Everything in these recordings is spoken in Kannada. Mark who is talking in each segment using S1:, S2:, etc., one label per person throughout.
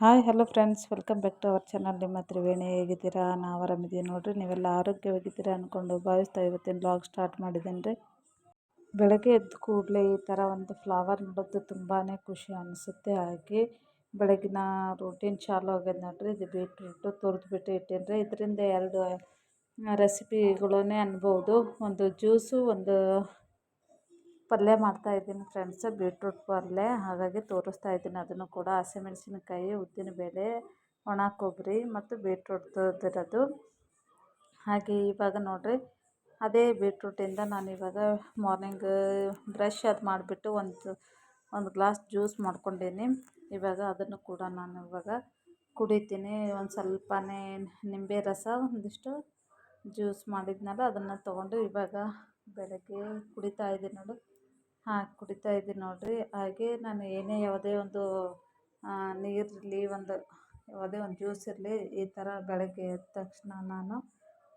S1: Hi, hello friends. Welcome back to our channel. ನಿಮ್ಮ ತ್ರಿವೇಣಿ ಹೇಗಿದ್ದೀರಾ? ನಾವು ಆರಾಮಿದ್ದೀವಿ ನೋಡಿರಿ. ನೀವೆಲ್ಲ ಆರೋಗ್ಯವಾಗಿದ್ದೀರಾ ಅಂದ್ಕೊಂಡು ಭಾವಿಸ್ತಾ ಇವತ್ತಿನ ಬ್ಲಾಗ್ ಸ್ಟಾರ್ಟ್ ಮಾಡಿದ್ದೇನೆ ರೀ. ಬೆಳಗ್ಗೆ ಎದ್ದು ಕೂಡಲೇ ಈ ಥರ ಒಂದು ಫ್ಲವರ್ ನೋಡೋದು ತುಂಬಾ ಖುಷಿ ಅನಿಸುತ್ತೆ. ಹಾಗೆ ಬೆಳಗಿನ ರೂಟೀನ್ ಚಾಲು ಆಗ್ಯದ ನೋಡ್ರಿ. ಇದು ಬೀಟ್ರೂಟು ತುರಿದ್ಬಿಟ್ಟು ಇಟ್ಟೇನಿ ರೀ. ಇದರಿಂದ ಎರಡು ರೆಸಿಪಿಗಳನ್ನೇ ಅನ್ಬೋದು. ಒಂದು ಜ್ಯೂಸು ಒಂದು ಪಲ್ಯ ಮಾಡ್ತಾಯಿದ್ದೀನಿ ಫ್ರೆಂಡ್ಸ್ ಬೀಟ್ರೂಟ್ ಪಲ್ಯ, ಹಾಗಾಗಿ ತೋರಿಸ್ತಾ ಇದ್ದೀನಿ. ಅದನ್ನು ಕೂಡ ಹಸಿಮೆಣಸಿನಕಾಯಿ ಉದ್ದಿನಬೇಳೆ ಒಣ ಕೊಬ್ಬರಿ ಮತ್ತು ಬೀಟ್ರೂಟ್ ಹಾಗೆ ಇವಾಗ ನೋಡಿರಿ, ಅದೇ ಬೀಟ್ರೂಟಿಂದ ನಾನು ಇವಾಗ ಮಾರ್ನಿಂಗ್ ಬ್ರಷ್ ಅದು ಮಾಡಿಬಿಟ್ಟು ಒಂದು ಒಂದು ಗ್ಲಾಸ್ ಜ್ಯೂಸ್ ಮಾಡ್ಕೊಂಡೀನಿ ಇವಾಗ ಅದನ್ನು ಕೂಡ ನಾನು ಇವಾಗ ಕುಡಿತೀನಿ. ಒಂದು ಸ್ವಲ್ಪನೇ ನಿಂಬೆ ರಸ ಒಂದಿಷ್ಟು ಜ್ಯೂಸ್ ಮಾಡಿದ್ಮೇಲೆ ಅದನ್ನು ತೊಗೊಂಡು ಇವಾಗ ಬೆಳಗ್ಗೆ ಕುಡಿತಾ ಇದ್ದೀನಿ ನೋಡು. ಹಾಕಿ ಕುಡಿತಾ ಇದ್ದೀನಿ ನೋಡಿರಿ. ಹಾಗೆ ನಾನು ಏನೇ ಯಾವುದೇ ಒಂದು ನೀರಿರಲಿ, ಒಂದು ಯಾವುದೇ ಒಂದು ಜ್ಯೂಸ್ ಇರಲಿ, ಈ ಥರ ಬೆಳಗ್ಗೆ ಎದ್ದ ತಕ್ಷಣ ನಾನು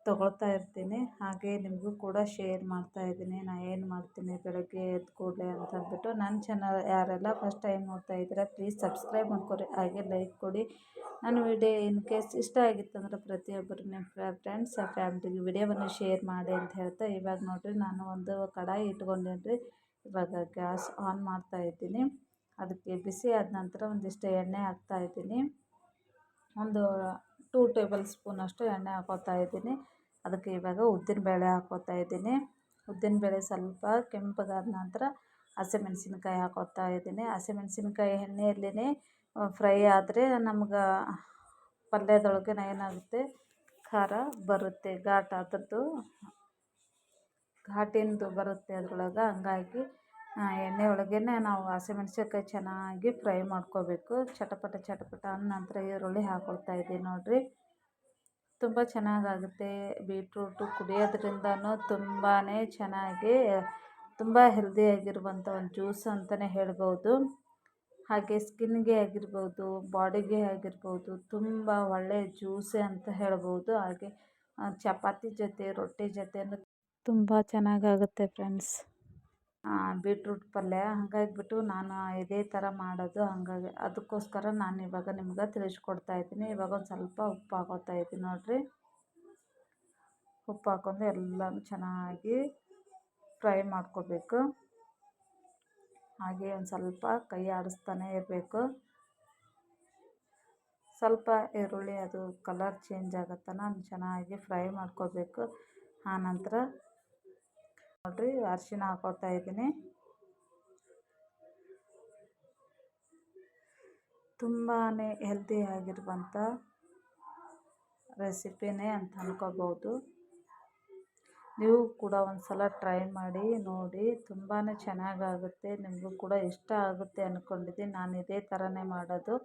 S1: ತೊಗೊಳ್ತಾ ಇರ್ತೀನಿ. ಹಾಗೆ ನಿಮಗೂ ಕೂಡ ಶೇರ್ ಮಾಡ್ತಾ ಇದ್ದೀನಿ. ನಾನು ಏನು ಮಾಡ್ತೀನಿ ಬೆಳಗ್ಗೆ ಎದ್ದ ಕೂಡಲೇ ಅಂತ ಅಂದ್ಬಿಟ್ಟು. ನನ್ನ ಚಾನಲ್ ಯಾರೆಲ್ಲ ಫಸ್ಟ್ ಟೈಮ್ ನೋಡ್ತಾ ಇದ್ದೀರಾ ಪ್ಲೀಸ್ ಸಬ್ಸ್ಕ್ರೈಬ್ ಮಾಡ್ಕೊರಿ. ಹಾಗೆ ಲೈಕ್ ಕೊಡಿ. ನನ್ನ ವಿಡಿಯೋ ಇನ್ ಕೇಸ್ ಇಷ್ಟ ಆಗಿತ್ತಂದ್ರೆ ಪ್ರತಿಯೊಬ್ಬರು ನಿಮ್ಮ ಫ್ರೆಂಡ್ಸ್ ಫ್ಯಾಮ್ಲಿಗೆ ವಿಡಿಯೋವನ್ನು ಶೇರ್ ಮಾಡಿ ಅಂತ ಹೇಳ್ತಾ ಇವಾಗ ನೋಡಿರಿ, ನಾನು ಒಂದು ಕಡಾಯಿ ಇಟ್ಕೊಂಡೇನ್ರಿ. ರೀ ಇವಾಗ ಗ್ಯಾಸ್ ಆನ್ ಮಾಡ್ತಾ ಇದ್ದೀನಿ. ಅದಕ್ಕೆ ಬಿಸಿ ಆದ ನಂತರ ಒಂದಿಷ್ಟು ಎಣ್ಣೆ ಹಾಕ್ತಾಯಿದ್ದೀನಿ ಒಂದು ಟೂ ಟೇಬಲ್ ಸ್ಪೂನಷ್ಟು ಎಣ್ಣೆ ಹಾಕೋತಾ ಇದ್ದೀನಿ. ಅದಕ್ಕೆ ಇವಾಗ ಉದ್ದಿನಬೇಳೆ ಹಾಕೋತಾ ಇದ್ದೀನಿ. ಉದ್ದಿನಬೇಳೆ ಸ್ವಲ್ಪ ಕೆಂಪಗಾದ ನಂತರ ಹಸಿಮೆಣ್ಸಿನ್ಕಾಯಿ ಹಾಕೋತಾ ಇದ್ದೀನಿ. ಹಸಿಮೆಣ್ಸಿನ್ಕಾಯಿ ಎಣ್ಣೆಯಲ್ಲೇ ಫ್ರೈ ಆದರೆ ನಮ್ಗೆ ಪಲ್ಯದೊಳಗೆ ಏನಾಗುತ್ತೆ? ಖಾರ ಬರುತ್ತೆ, ಘಾಟ್ ಅದ್ರದ್ದು ಘಾಟಿಂದು ಬರುತ್ತೆ ಅದ್ರೊಳಗೆ. ಹಂಗಾಗಿ ಎಣ್ಣೆ ಒಳಗೇ ನಾವು ಹಸಿಮೆಣ್ಸಿನ್ಕಾಯಿ ಚೆನ್ನಾಗಿ ಫ್ರೈ ಮಾಡ್ಕೋಬೇಕು. ಚಟಪಟ ಚಟಪಟ ಅಂದ ನಂತರ ಈರುಳ್ಳಿ ಹಾಕ್ಕೊಳ್ತಾ ಇದ್ದೀನಿ ನೋಡಿರಿ. ತುಂಬ ಚೆನ್ನಾಗಾಗುತ್ತೆ. ಬೀಟ್ರೂಟು ಕುಡಿಯೋದ್ರಿಂದನೂ ತುಂಬಾ ಚೆನ್ನಾಗಿ, ತುಂಬ ಹೆಲ್ದಿಯಾಗಿರುವಂಥ ಒಂದು ಜ್ಯೂಸ್ ಅಂತಲೇ ಹೇಳ್ಬೋದು. ಹಾಗೆ ಸ್ಕಿನ್ಗೆ ಆಗಿರ್ಬೋದು, ಬಾಡಿಗೆ ಆಗಿರ್ಬೋದು, ತುಂಬ ಒಳ್ಳೆಯ ಜ್ಯೂಸೇ ಅಂತ ಹೇಳ್ಬೋದು. ಹಾಗೆ ಚಪಾತಿ ಜೊತೆ, ರೊಟ್ಟಿ ಜೊತೆನೂ ತುಂಬ ಚೆನ್ನಾಗಾಗುತ್ತೆ ಫ್ರೆಂಡ್ಸ್. ಬೀಟ್ರೂಟ್ ಪಲ್ಯ. ಹಾಗಾಗಿಬಿಟ್ಟು ನಾನು ಇದೇ ಥರ ಮಾಡೋದು ಹಾಗಾಗಿ. ಅದಕ್ಕೋಸ್ಕರ ನಾನು ಇವಾಗ ನಿಮ್ಗೆ ತಿಳಿಸ್ಕೊಡ್ತಾ ಇದ್ದೀನಿ. ಇವಾಗ ಒಂದು ಸ್ವಲ್ಪ ಉಪ್ಪು ಹಾಕೋತಾ ಇದ್ದೀನಿ ನೋಡಿರಿ. ಉಪ್ಪು ಹಾಕೊಂಡು ಎಲ್ಲನೂ ಚೆನ್ನಾಗಿ ಫ್ರೈ ಮಾಡ್ಕೋಬೇಕು. ಹಾಗೆ ಒಂದು ಸ್ವಲ್ಪ ಕೈ ಆಡಿಸ್ತಾನೆ ಇರಬೇಕು. ಸ್ವಲ್ಪ ಈರುಳ್ಳಿ, ಅದು ಕಲರ್ ಚೇಂಜ್ ಆಗತ್ತನ ಚೆನ್ನಾಗಿ ಫ್ರೈ ಮಾಡ್ಕೋಬೇಕು. ಆನಂತರ ನೋಡಿರಿ ಅರಿಶಿನ ಹಾಕೋತಾ ಇದ್ದೀನಿ. ತುಂಬಾ ಹೆಲ್ದಿಯಾಗಿರುವಂಥ ರೆಸಿಪಿನೇ ಅಂತ ಅನ್ಕೋಬೋದು ನೀವು ಕೂಡ ಒಂದು ಸಲ ಟ್ರೈ ಮಾಡಿ, ನೋಡಿ ತುಂಬಾ ಚೆನ್ನಾಗಾಗುತ್ತೆ, ನಿಮಗೂ ಕೂಡ ಇಷ್ಟ ಆಗುತ್ತೆ ಅಂದ್ಕೊಂಡಿದ್ದೀನಿ ನಾನು ಇದೇ ಥರನೇ ಮಾಡೋದು.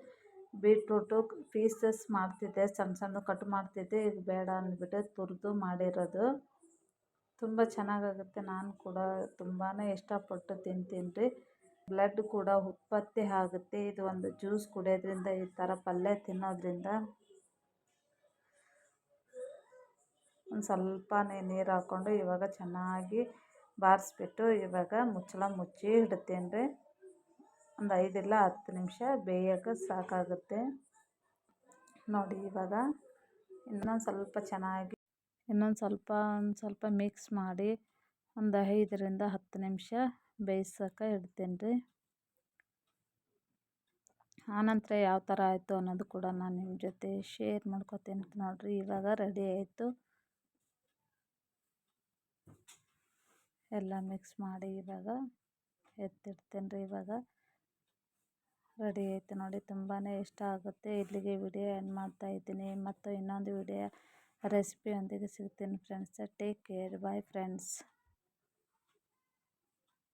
S1: ಬೀಟ್ರೂಟು ಪೀಸಸ್ ಮಾಡ್ತಿದ್ದೆ, ಸಣ್ಣ ಸಣ್ಣ ಕಟ್ ಮಾಡ್ತಿದ್ದೆ ಈಗ ಬೇಡ ಅಂದ್ಬಿಟ್ಟು ತುರಿದು ಮಾಡಿರೋದು. ತುಂಬ ಚೆನ್ನಾಗಾಗುತ್ತೆ. ನಾನು ಕೂಡ ತುಂಬಾ ಇಷ್ಟಪಟ್ಟು ತಿಂತೀನಿ ರೀ. ಬ್ಲಡ್ ಕೂಡ ಉತ್ಪತ್ತಿ ಆಗುತ್ತೆ. ಇದು ಒಂದು ಜ್ಯೂಸ್ ಕುಡಿಯೋದ್ರಿಂದ, ಈ ಥರ ಪಲ್ಯ ತಿನ್ನೋದ್ರಿಂದ ಒಂದು ಸ್ವಲ್ಪನೇ ನೀರು ಹಾಕ್ಕೊಂಡು ಇವಾಗ ಚೆನ್ನಾಗಿ ಬಾರಿಸ್ಬಿಟ್ಟು ಇವಾಗ ಮುಚ್ಚಳ ಮುಚ್ಚಿ ಇಡ್ತೀನಿ ರೀ. ಒಂದು ಐದಿಲ್ಲ ಹತ್ತು ನಿಮಿಷ ಬೇಯೋಕೆ ಸಾಕಾಗುತ್ತೆ. ನೋಡಿ ಇವಾಗ ಇನ್ನೊಂದು ಸ್ವಲ್ಪ ಚೆನ್ನಾಗಿ ಇನ್ನೊಂದು ಸ್ವಲ್ಪ, ಒಂದು ಸ್ವಲ್ಪ ಮಿಕ್ಸ್ ಮಾಡಿ ಒಂದು ಐದರಿಂದ ಹತ್ತು ನಿಮಿಷ ಬೇಯ್ಸೋಕೆ ಇಡ್ತೀನಿ ರೀ. ಆನಂತರ ಯಾವ ಥರ ಆಯಿತು ಅನ್ನೋದು ಕೂಡ ನಾನು ನಿಮ್ಮ ಜೊತೆ ಶೇರ್ ಮಾಡ್ಕೊತೀನಿ ನೋಡಿರಿ. ಇವಾಗ ರೆಡಿ ಆಯಿತು. ಎಲ್ಲ ಮಿಕ್ಸ್ ಮಾಡಿ ಇವಾಗ ಎತ್ತಿಡ್ತೀನಿ ರೀ ಇವಾಗ. ರೆಡಿ ಆಯಿತು ನೋಡಿ. ತುಂಬಾ ಇಷ್ಟ ಆಗುತ್ತೆ. ಇಲ್ಲಿಗೆ ವಿಡಿಯೋ ಎಂಡ್ ಮಾಡ್ತಾಯಿದ್ದೀನಿ ಮತ್ತು ಇನ್ನೊಂದು ವಿಡಿಯೋ ರೆಸಿಪಿಯೊಂದಿಗೆ ಸಿಗ್ತೀನಿ friends take care bye friends